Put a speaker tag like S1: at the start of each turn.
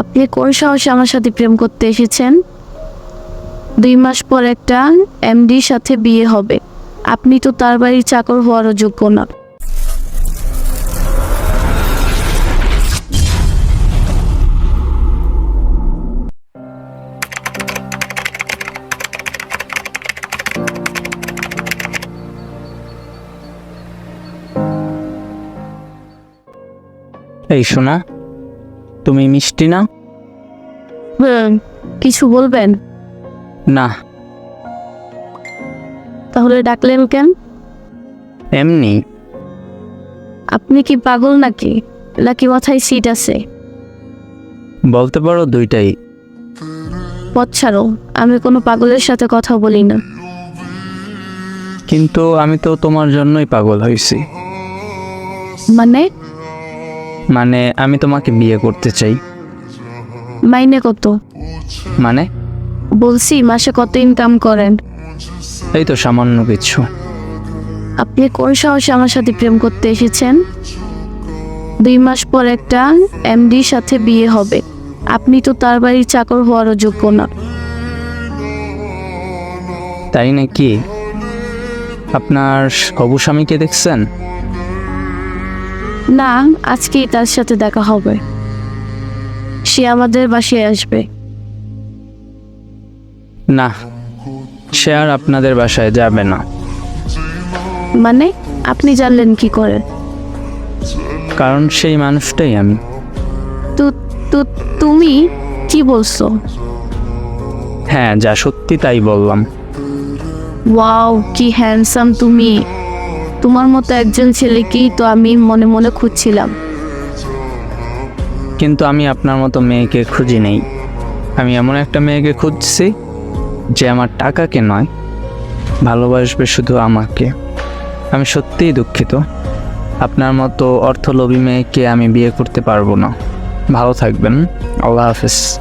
S1: আপনি কোন সাহসে আমার সাথে প্রেম করতে এসেছেন? দুই মাস পর একটা এমডির সাথে বিয়ে হবে। আপনি তো তার বাড়ির চাকর হওয়ারও যোগ্য না।
S2: এই শোনা তুমি মিষ্টি না?
S1: কিছু বলবেন?
S2: না।
S1: তাহলে ডাকলেন কেন?
S2: এমনি।
S1: আপনি কি পাগল নাকি? নাকি মাথায় সিট আছে?
S2: বলতে পারো দুইটাই।
S1: পথ ছাড়ো আমি কোনো পাগলের সাথে কথা বলি না।
S2: কিন্তু আমি তো তোমার জন্যই পাগল হয়েছি।
S1: মানে?
S2: মানে আমি তোমাকে বিয়ে করতে চাই।
S1: মাইনে কত?
S2: মানে?
S1: বলছি মাসে কত ইনকাম করেন?
S2: এই তো সামান্য কিছু।
S1: আপনি কোন সাহসে আমার সাথে প্রেম করতে এসেছেন? দুই মাস পর একটা এমডির সাথে বিয়ে হবে। আপনি তো তার বাড়ির চাকর হওয়ারও যোগ্য না।
S2: তাই নাকি? আপনার হবু স্বামীকে দেখছেন?
S1: না আজকেই তার সাথে দেখা হবে। সে আমাদের বাসায় আসবে।
S2: না সে আর আপনাদের বাসায় যাবে না।
S1: মানে আপনি জানলেন কি করে?
S2: কারণ সেই মানুষটাই আমি।
S1: তো তো তুমি কি বলছো?
S2: হ্যাঁ যা সত্যি তাই বললাম।
S1: ওয়াও কি হ্যান্ডসাম তুমি। তোমার মতো একজন ছেলেকেই তো আমি মনে মনে খুঁজছিলাম।
S2: কিন্তু আমি আপনার মতো মেয়েকে খুঁজি নেই। আমি এমন একটা মেয়েকে খুঁজছি যে আমার টাকাকে নয়, ভালোবাসবে শুধু আমাকে। আমি সত্যিই দুঃখিত। আপনার মতো অর্থলোভী মেয়েকে আমি বিয়ে করতে পারব না। ভালো থাকবেন। আল্লাহ হাফেজ।